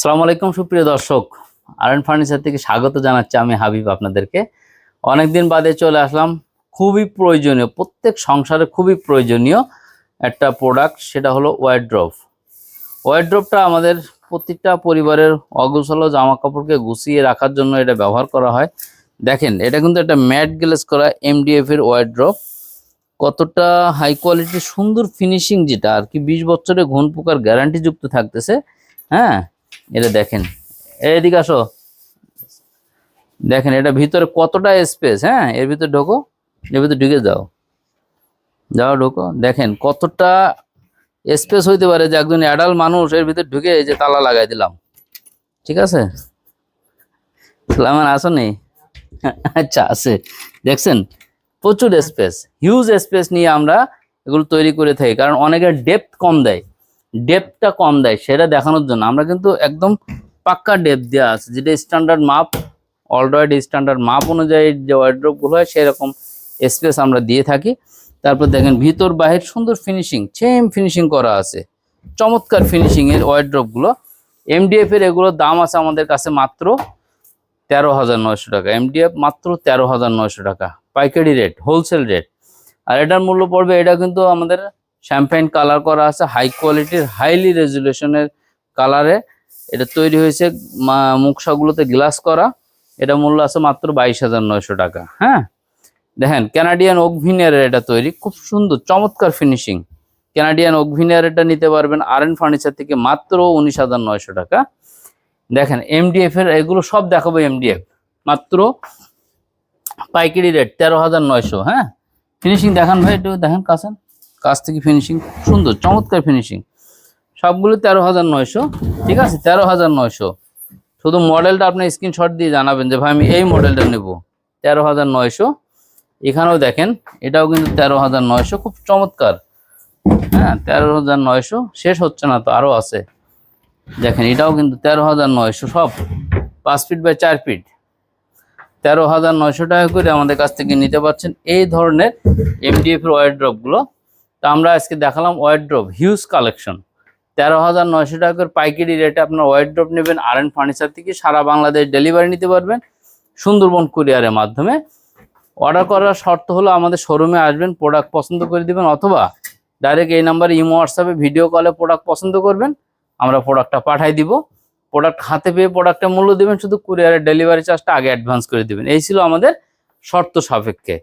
সালাম আলাইকুম, সুপ্রিয় দর্শক। আরএন ফার্নিচার থেকে স্বাগত জানাচ্ছি আমি হাবিব আপনাদেরকে। অনেকদিন বাদে চলে আসলাম। খুবই প্রয়োজনীয়, প্রত্যেক সংসারে খুবই প্রয়োজনীয় একটা প্রোডাক্ট সেটা হলো ওয়ারড্রপ ওয়ারড্রপটা আমাদের প্রত্যেকটা পরিবারের অগোছালো জামা কাপড়কে গুছিয়ে রাখার জন্য এটা ব্যবহার করা হয়। দেখেন, এটা কিন্তু একটা ম্যাট গ্লেস করা এমডিএফ এর ওয়ারড্রপ কতটা হাই কোয়ালিটির সুন্দর ফিনিশিং যেটা, আর কি বিশ বছরে ঘুণ পোকার গ্যারান্টি যুক্ত থাকতেছে। হ্যাঁ এটা দেখেন এদিকে আসো। দেখেন, এটা ভিতরে কতটা স্পেস হ্যাঁ? এর ভিতরে ঢোকো, এর ভিতরে ঢুকে যাও। যাও, ঢোকো। দেখেন, কতটা স্পেস হইতে পারে যে একজন অ্যাডাল্ট মানুষ এর ভিতরে ঢুকে যে তালা লাগাই দিলাম। ঠিক আছে? সালামান, আসো নেই আচ্ছা আছে। দেখছেন, প্রচুর স্পেস হিউজ স্পেস নিয়ে আমরা এগুলো তৈরি করে থাকি, কারণ অনেকের ডেপথ কম দেয়। ডেপথটা কম দেয়, সেটা দেখানোর জন্য। আমরা কিন্তু একদম পাক্কা ডেপ দেওয়া আছে, যেটা স্ট্যান্ডার্ড মাপ অলরেডি স্ট্যান্ডার্ড মাপ অনুযায়ী যে ওয়ার্ড্রপগুলো হয়, সেরকম স্পেস আমরা দিয়ে থাকি। তারপর দেখেন, ভিতর বাহির সুন্দর ফিনিশিং সেম ফিনিশিং করা আছে। চমৎকার ফিনিশিং এর ওয়ার্ড্রপগুলো এমডিএফ এর এগুলোর দাম আছে আমাদের কাছে মাত্র তেরো হাজার নয়শো টাকা। এমডিএফ মাত্র তেরো হাজার নয়শো টাকা। পাইকারি রেট হোলসেল রেট আর এটার মূল্য পড়বে, এটা কিন্তু আমাদের শ্যাম্পেন কালার করা আছে হাই কোয়ালিটির হাইলি রেজুলেশনের কালারে এটা তৈরি হয়েছে মুখসাগুলোতে গ্লাস করা। এটা মূল্য আছে মাত্র বাইশ হাজার নয়শো টাকা হ্যাঁ? দেখেন ক্যানাডিয়ান ওকভিনিয়ারের এটা তৈরি, খুব সুন্দর, চমৎকার ফিনিশিং ক্যানাডিয়ান ওকভিনিয়ার এটা নিতে পারবেন আর এন ফার্নিচার থেকে মাত্র উনিশ হাজার নয়শো টাকা। দেখেন এমডিএফ এর, এগুলো সব দেখাবো এমডিএফ মাত্র পাইকারি রেট তেরো হাজার নয়শো হ্যাঁ? ফিনিশিং দেখান ভাই, একটু দেখেন, কাছেন। কাছ থেকে ফিনিশিং সুন্দর, চমৎকার ফিনিশিং সবগুলো তেরো হাজার নয়শো, ঠিক আছে? তেরো হাজার নয়শো। শুধু মডেলটা আপনি স্ক্রিনশট দিয়ে জানাবেন যে, ভাই, আমি এই মডেলটা নেব। তেরো হাজার নয়শো। এখানেও দেখেন, এটাও কিন্তু তেরো হাজার নয়শো, খুব চমৎকার। হ্যাঁ তেরো হাজার নয়শো, শেষ হচ্ছে না তো, আরও আছে। দেখেন, এটাও কিন্তু তেরো হাজার নয়শো সব, পাঁচ ফিট বাই চার ফিট তেরো হাজার নয়শো টাকা করে আমাদের কাছ থেকে নিতে পারছেন এই ধরনের এমডিএফ এর ওয়ারড্রপগুলো তা আমরা আজকে দেখালাম ওয়ারড্রপ হিউজ কালেকশন তেরো হাজার নয়শো টাকার পাইকারি রেটে আপনার ওয়ারড্রপ নেবেন, আর এন ফার্নিচার থেকে সারা বাংলাদেশ ডেলিভারি নিতে পারবেন সুন্দরবন কুরিয়ারের মাধ্যমে। অর্ডার করার শর্ত হলো আমাদের শোরুমে আসবেন প্রোডাক্ট পছন্দ করে দিবেন, অথবা ডাইরেক্ট এই নাম্বারে ইমো হোয়াটসঅ্যাপে ভিডিও কলে প্রোডাক্ট পছন্দ করবেন, আমরা প্রোডাক্টটা পাঠাই দিব। প্রোডাক্ট হাতে পেয়ে প্রোডাক্টের মূল্য দেবেন, শুধু কুরিয়ারের ডেলিভারি চার্জটা আগে অ্যাডভান্স করে দিবেন। এই ছিল আমাদের শর্ত সাপেক্ষে।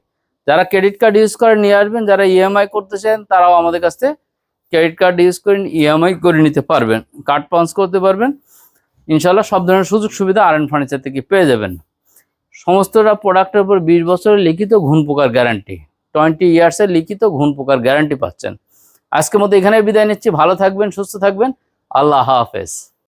যারা ক্রেডিট কার্ড ইউজ করে নিয়ে আসবেন, যারা ইএমআই করতে চান, তারাও আমাদের কাছ থেকে ক্রেডিট কার্ড ইউজ করে ইএমআই করে নিতে পারবেন। কার্ড পাঞ্চ করতে পারবেন। ইনশাল্লাহ সব ধরনের সুযোগ সুবিধা আর এন ফার্নিচার থেকে পেয়ে যাবেন। সমস্তটা প্রোডাক্টের উপর বিশ বছরের লিখিত ঘুণ পোকার গ্যারান্টি টোয়েন্টি ইয়ার্সের লিখিত ঘুণ পোকার গ্যারান্টি পাচ্ছেন। আজকের মতো এখানে বিদায় নিচ্ছি। ভালো থাকবেন, সুস্থ থাকবেন। আল্লাহ হাফেজ।